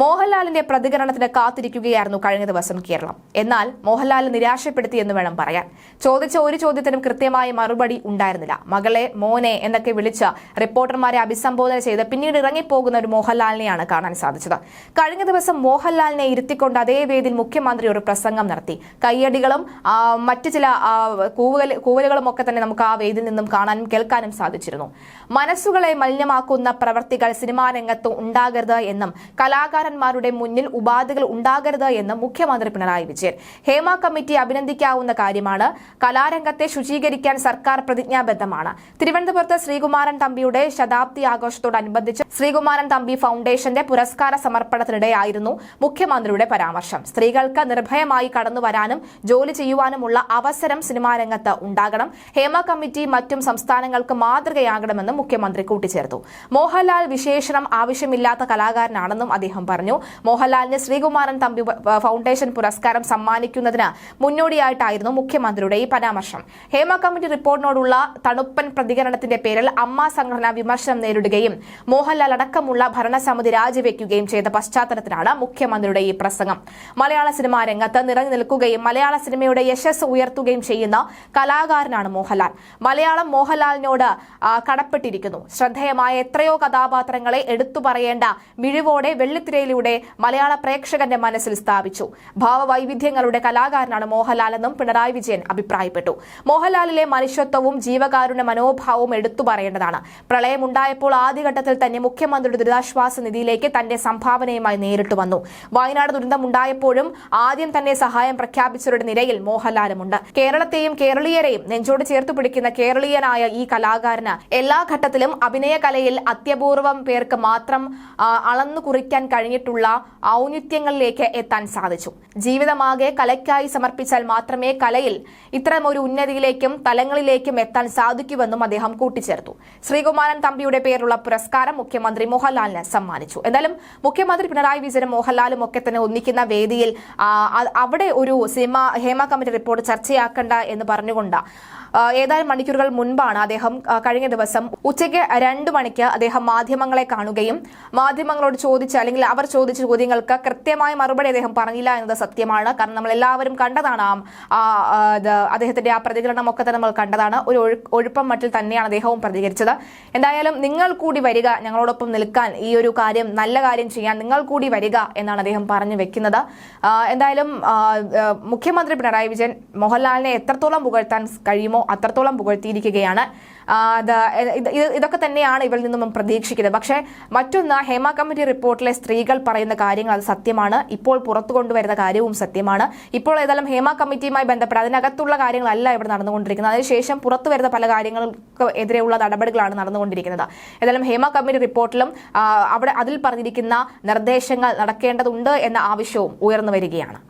മോഹൻലാലിന്റെ പ്രതികരണത്തിന് കാത്തിരിക്കുകയായിരുന്നു കഴിഞ്ഞ ദിവസം കേരളം. എന്നാൽ മോഹൻലാൽ നിരാശപ്പെടുത്തി എന്ന് വേണം പറയാൻ. ചോദിച്ച ഒരു ചോദ്യത്തിനും കൃത്യമായ മറുപടി ഉണ്ടായിരുന്നില്ല. മകളെ മോനെ എന്നൊക്കെ വിളിച്ച റിപ്പോർട്ടർമാരെ അഭിസംബോധന ചെയ്ത് പിന്നീട് ഇറങ്ങിപ്പോകുന്ന ഒരു മോഹൻലാലിനെയാണ് കാണാൻ സാധിച്ചത്. കഴിഞ്ഞ ദിവസം മോഹൻലാലിനെ ഇരുത്തിക്കൊണ്ട് അതേ വേദിയിൽ മുഖ്യമന്ത്രി ഒരു പ്രസംഗം നടത്തി. കയ്യടികളും മറ്റു ചില കൂവലുകളും ഒക്കെ തന്നെ നമുക്ക് ആ വേദിയിൽ നിന്നും കാണാനും കേൾക്കാനും സാധിച്ചിരുന്നു. മനസ്സുകളെ മലിനമാക്കുന്ന പ്രവർത്തികൾ സിനിമാ രംഗത്ത് ഉണ്ടാകരുത് എന്നും കലാകാരന്മാരുടെ മുന്നിൽ ഉപാധികൾ ഉണ്ടാകരുത് എന്ന് മുഖ്യമന്ത്രി പിണറായി വിജയൻ. ഹേമ കമ്മിറ്റി അഭിനന്ദിക്കാവുന്ന കാര്യമാണ്. കലാരംഗത്തെ ശുചീകരിക്കാൻ സർക്കാർ പ്രതിജ്ഞാബദ്ധമാണ്. തിരുവനന്തപുരത്ത് ശ്രീകുമാരൻ തമ്പിയുടെ ശതാബ്ദി ആഘോഷത്തോടനുബന്ധിച്ച് ശ്രീകുമാരൻ തമ്പി ഫൗണ്ടേഷന്റെ പുരസ്കാര സമർപ്പണത്തിനിടെയായിരുന്നു മുഖ്യമന്ത്രിയുടെ പരാമർശം. സ്ത്രീകൾക്ക് നിർഭയമായി കടന്നു വരാനും ജോലി ചെയ്യുവാനുമുള്ള അവസരം സിനിമാ രംഗത്ത് ഉണ്ടാകണം. ഹേമ കമ്മിറ്റി മറ്റും സംസ്ഥാനങ്ങൾക്ക് മാതൃകയാകണമെന്നും മുഖ്യമന്ത്രി കൂട്ടിച്ചേർത്തു. മോഹൻലാൽ വിശേഷണം ആവശ്യമില്ലാത്ത കലാകാരനാണെന്നും അദ്ദേഹം പറഞ്ഞു. മോഹൻലാലിന് ശ്രീകുമാരൻ തമ്പി ഫൗണ്ടേഷൻ പുരസ്കാരം സമ്മാനിക്കുന്നതിന് മുന്നോടിയായിട്ടായിരുന്നു മുഖ്യമന്ത്രിയുടെ ഈ പരാമർശം. ഹേമ കമ്മിറ്റി റിപ്പോർട്ടിനോടുള്ള തണുപ്പൻ പ്രതികരണത്തിന്റെ പേരിൽ അമ്മ സംഘടന വിമർശനം നേരിടുകയും മോഹൻലാൽ അടക്കമുള്ള ഭരണസമിതി രാജിവെക്കുകയും ചെയ്ത പശ്ചാത്തലത്തിലാണ് മുഖ്യമന്ത്രിയുടെ ഈ പ്രസംഗം. മലയാള സിനിമാ രംഗത്ത് നിറഞ്ഞു നിൽക്കുകയും മലയാള സിനിമയുടെ യശസ് ഉയർത്തുകയും ചെയ്യുന്ന കലാകാരനാണ് മോഹൻലാൽ. മലയാളം മോഹൻലാലിനോട് കടപ്പെട്ടിരിക്കുന്നു. ശ്രദ്ധേയമായ എത്രയോ കഥാപാത്രങ്ങളെ എടുത്തു പറയേണ്ട മിഴിവോടെ വെള്ളിത്തിരയിലൂടെ മലയാള പ്രേക്ഷകന്റെ മനസ്സിൽ സ്ഥാപിച്ചു. ഭാവവൈവിധ്യങ്ങളുടെ കലാകാരനാണ് മോഹൻലാൽ എന്നും പിണറായി വിജയൻ അഭിപ്രായപ്പെട്ടു. മോഹൻലാലിലെ മനുഷ്യത്വവും ജീവകാരുണ്യ മനോഭാവവും എടുത്തു പറയേണ്ടതാണ്. പ്രളയമുണ്ടായപ്പോൾ ആദ്യഘട്ടത്തിൽ തന്നെ മുഖ്യമന്ത്രിയുടെ ദുരിതാശ്വാസ നിധിയിലേക്ക് തന്റെ സംഭാവനയുമായി നേരിട്ട് വന്നു. വയനാട് ദുരന്തമുണ്ടായപ്പോഴും ആദ്യം തന്നെ സഹായം പ്രഖ്യാപിച്ചവരുടെ നിരയിൽ മോഹൻലാലുമുണ്ട്. കേരളത്തെയും കേരളീയരെയും നെഞ്ചോട് ചേർത്തുപിടിക്കുന്ന കേരളീയനായ ഈ കലാകാരന് എല്ലാ ഘട്ടത്തിലും അഭിനയ കലയിൽ അത്യപൂർവം പേർക്ക് മാത്രം അളന്നു കുറിക്കാൻ കഴിഞ്ഞിട്ടുള്ള ഔന്നിത്യങ്ങളിലേക്ക് എത്താൻ സാധിച്ചു. ജീവിതമാകെ കലയ്ക്കായി സമർപ്പിച്ചാൽ മാത്രമേ കലയിൽ ഇത്തരമൊരു ഉന്നതിയിലേക്കും തലങ്ങളിലേക്കും എത്താൻ സാധിക്കുമെന്നും അദ്ദേഹം കൂട്ടിച്ചേർത്തു. ശ്രീകുമാരൻ തമ്പിയുടെ പേരുള്ള പുരസ്കാരം മുഖ്യമന്ത്രി മോഹൻലാലിന് സമ്മാനിച്ചു. എന്തായാലും മുഖ്യമന്ത്രി പിണറായി വിജയനും മോഹൻലാലും ഒക്കെ തന്നെ ഒന്നിക്കുന്ന വേദിയിൽ അവിടെ ഒരു സിനിമ ഹേമ കമ്മിറ്റി റിപ്പോർട്ട് ചർച്ചയാക്കണ്ട എന്ന് പറഞ്ഞുകൊണ്ട് ഏതാനും മണിക്കൂറുകൾ മുൻപാണ് അദ്ദേഹം കഴിഞ്ഞ ദിവസം ഉച്ചയ്ക്ക് രണ്ടു മണിക്ക് അദ്ദേഹം മാധ്യമങ്ങളെ കാണുകയും മാധ്യമങ്ങളോട് ചോദിച്ച അല്ലെങ്കിൽ അവർ ചോദിച്ച ചോദ്യങ്ങൾക്ക് കൃത്യമായ മറുപടി അദ്ദേഹം പറഞ്ഞില്ല എന്നത് സത്യമാണ്. കാരണം നമ്മൾ എല്ലാവരും കണ്ടതാണ് ആ അദ്ദേഹത്തിന്റെ ആ പ്രതികരണം ഒക്കെ തന്നെ നമ്മൾ കണ്ടതാണ്. ഒരു ഒഴു- ഒഴുപ്പം മട്ടിൽ തന്നെയാണ് അദ്ദേഹവും പ്രതികരിച്ചത്. എന്തായാലും നിങ്ങൾ കൂടി വരിക ഞങ്ങളോടൊപ്പം നിൽക്കാൻ ഈ ഒരു കാര്യം നല്ല കാര്യം ചെയ്യാൻ നിങ്ങൾ കൂടി വരിക എന്നാണ് അദ്ദേഹം പറഞ്ഞു വെക്കുന്നത്. എന്തായാലും മുഖ്യമന്ത്രി പിണറായി വിജയൻ മോഹൻലാലിനെ എത്രത്തോളം പുകഴ്ത്താൻ കഴിയുമോ അത്രത്തോളം പുകഴ്ത്തിയിരിക്കുകയാണ്. ഇതൊക്കെ തന്നെയാണ് ഇവരിൽ നിന്നും പ്രതീക്ഷിക്കുന്നത്. പക്ഷേ മറ്റൊന്ന് ഹേമ കമ്മിറ്റി റിപ്പോർട്ടിലെ സ്ത്രീകൾ പറയുന്ന കാര്യങ്ങൾ അത് സത്യമാണ്. ഇപ്പോൾ പുറത്തു കൊണ്ടുവരുന്ന കാര്യവും സത്യമാണ്. ഇപ്പോൾ ഏതായാലും ഹേമ കമ്മിറ്റിയുമായി ബന്ധപ്പെട്ട് അതിനകത്തുള്ള കാര്യങ്ങളല്ല ഇവിടെ നടന്നുകൊണ്ടിരിക്കുന്നത്. അതിനുശേഷം പുറത്തു വരുന്ന പല കാര്യങ്ങൾക്ക് എതിരെയുള്ള നടപടികളാണ് നടന്നുകൊണ്ടിരിക്കുന്നത്. ഏതായാലും ഹേമ കമ്മിറ്റി റിപ്പോർട്ടിലും അവിടെ അതിൽ പറഞ്ഞിരിക്കുന്ന നിർദ്ദേശങ്ങൾ നടക്കേണ്ടതുണ്ട് എന്ന ആവശ്യവും ഉയർന്നു വരികയാണ്.